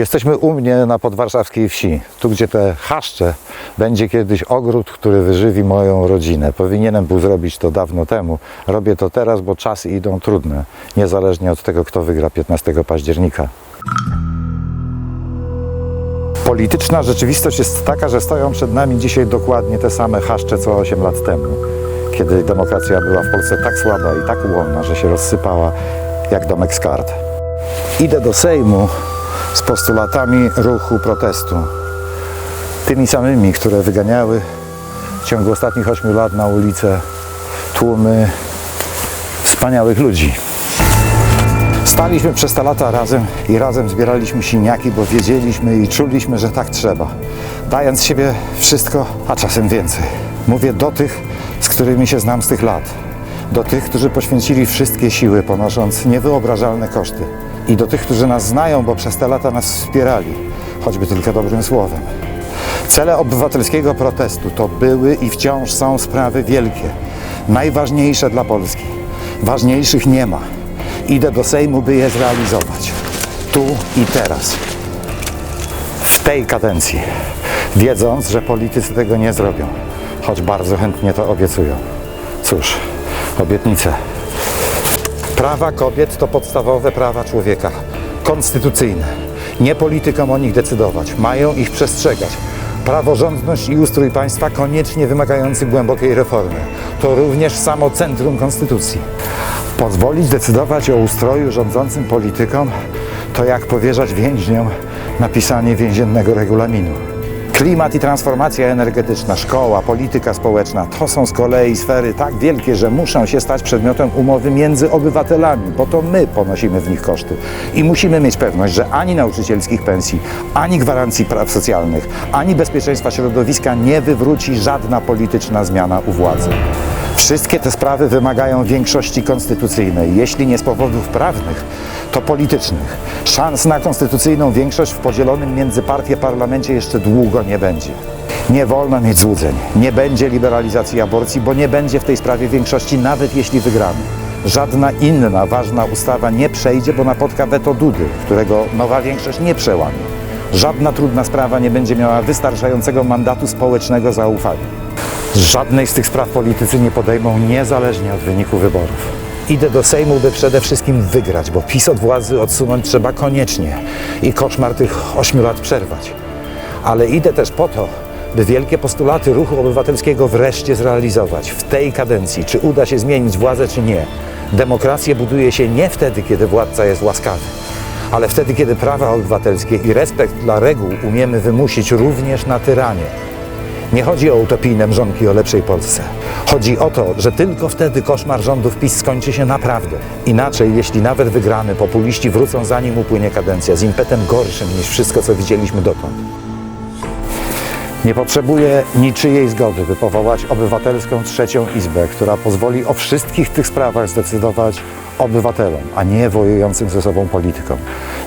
Jesteśmy u mnie na podwarszawskiej wsi, tu gdzie te chaszcze będzie kiedyś ogród, który wyżywi moją rodzinę. Powinienem był zrobić to dawno temu. Robię to teraz, bo czasy idą trudne, niezależnie od tego, kto wygra 15 października. Polityczna rzeczywistość jest taka, że stoją przed nami dzisiaj dokładnie te same chaszcze co 8 lat temu, kiedy demokracja była w Polsce tak słaba i tak ułomna, że się rozsypała jak domek z kart. Idę do Sejmu z postulatami ruchu protestu. Tymi samymi, które wyganiały w ciągu ostatnich 8 lat na ulicę tłumy wspaniałych ludzi. Staliśmy przez te lata razem i razem zbieraliśmy siniaki, bo wiedzieliśmy i czuliśmy, że tak trzeba. Dając siebie wszystko, a czasem więcej. Mówię do tych, z którymi się znam z tych lat. Do tych, którzy poświęcili wszystkie siły, ponosząc niewyobrażalne koszty. I do tych, którzy nas znają, bo przez te lata nas wspierali, choćby tylko dobrym słowem. Cele obywatelskiego protestu to były i wciąż są sprawy wielkie, najważniejsze dla Polski. Ważniejszych nie ma. Idę do Sejmu, by je zrealizować. Tu i teraz. W tej kadencji. Wiedząc, że politycy tego nie zrobią, choć bardzo chętnie to obiecują. Cóż, obietnice. Prawa kobiet to podstawowe prawa człowieka, konstytucyjne. Nie politykom o nich decydować, mają ich przestrzegać. Praworządność i ustrój państwa koniecznie wymagający głębokiej reformy. To również samo centrum konstytucji. Pozwolić decydować o ustroju rządzącym politykom to jak powierzać więźniom napisanie więziennego regulaminu. Klimat i transformacja energetyczna, szkoła, polityka społeczna to są z kolei sfery tak wielkie, że muszą się stać przedmiotem umowy między obywatelami, bo to my ponosimy w nich koszty. I musimy mieć pewność, że ani nauczycielskich pensji, ani gwarancji praw socjalnych, ani bezpieczeństwa środowiska nie wywróci żadna polityczna zmiana u władzy. Wszystkie te sprawy wymagają większości konstytucyjnej, jeśli nie z powodów prawnych, to politycznych. Szans na konstytucyjną większość w podzielonym między partie parlamencie jeszcze długo nie będzie. Nie wolno mieć złudzeń. Nie będzie liberalizacji aborcji, bo nie będzie w tej sprawie większości, nawet jeśli wygramy. Żadna inna ważna ustawa nie przejdzie, bo napotka weto Dudy, którego nowa większość nie przełamie. Żadna trudna sprawa nie będzie miała wystarczającego mandatu społecznego zaufania. Żadnej z tych spraw politycy nie podejmą niezależnie od wyniku wyborów. Idę do Sejmu, by przede wszystkim wygrać, bo PiS od władzy odsunąć trzeba koniecznie i koszmar tych ośmiu lat przerwać. Ale idę też po to, by wielkie postulaty ruchu obywatelskiego wreszcie zrealizować w tej kadencji. Czy uda się zmienić władzę, czy nie. Demokrację buduje się nie wtedy, kiedy władca jest łaskawy, ale wtedy, kiedy prawa obywatelskie i respekt dla reguł umiemy wymusić również na tyranie. Nie chodzi o utopijne mrzonki o lepszej Polsce. Chodzi o to, że tylko wtedy koszmar rządów PiS skończy się naprawdę. Inaczej, jeśli nawet wygramy, populiści wrócą zanim upłynie kadencja z impetem gorszym niż wszystko, co widzieliśmy dotąd. Nie potrzebuję niczyjej zgody, by powołać obywatelską trzecią izbę, która pozwoli o wszystkich tych sprawach zdecydować obywatelom, a nie wojującym ze sobą politykom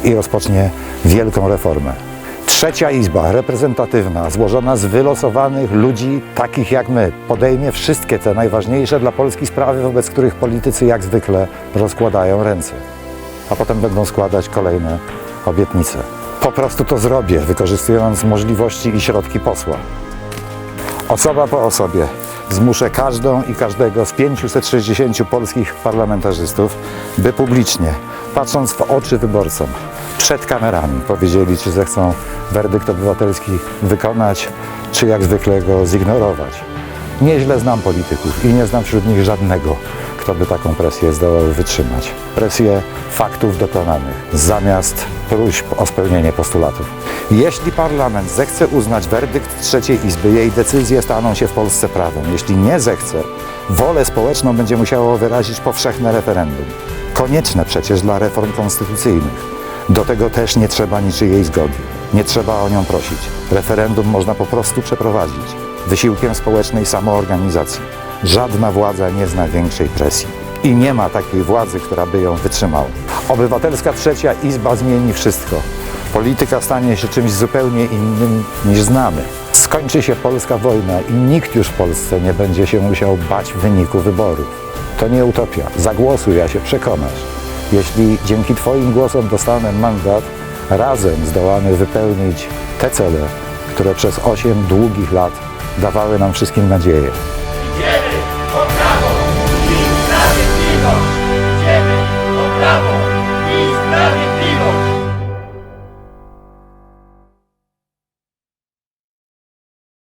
i rozpocznie wielką reformę. Trzecia Izba, reprezentatywna, złożona z wylosowanych ludzi takich jak my, podejmie wszystkie te najważniejsze dla Polski sprawy, wobec których politycy jak zwykle rozkładają ręce, a potem będą składać kolejne obietnice. Po prostu to zrobię, wykorzystując możliwości i środki posła. Osoba po osobie zmuszę każdą i każdego z 560 polskich parlamentarzystów, by publicznie, patrząc w oczy wyborcom, przed kamerami powiedzieli, czy zechcą werdykt obywatelski wykonać, czy jak zwykle go zignorować. Nieźle znam polityków i nie znam wśród nich żadnego, kto by taką presję zdołał wytrzymać. Presję faktów dokonanych, zamiast próśb o spełnienie postulatów. Jeśli parlament zechce uznać werdykt trzeciej izby, jej decyzje staną się w Polsce prawem. Jeśli nie zechce, wolę społeczną będzie musiało wyrazić powszechne referendum. Konieczne przecież dla reform konstytucyjnych. Do tego też nie trzeba niczyjej zgody. Nie trzeba o nią prosić. Referendum można po prostu przeprowadzić. Wysiłkiem społecznej samoorganizacji. Żadna władza nie zna większej presji. I nie ma takiej władzy, która by ją wytrzymała. Obywatelska trzecia izba zmieni wszystko. Polityka stanie się czymś zupełnie innym niż znamy. Skończy się polska wojna i nikt już w Polsce nie będzie się musiał bać wyniku wyborów. To nie utopia. Zagłosuj, a się przekonasz. Jeśli dzięki Twoim głosom dostanę mandat, razem zdołamy wypełnić te cele, które przez 8 długich lat dawały nam wszystkim nadzieję.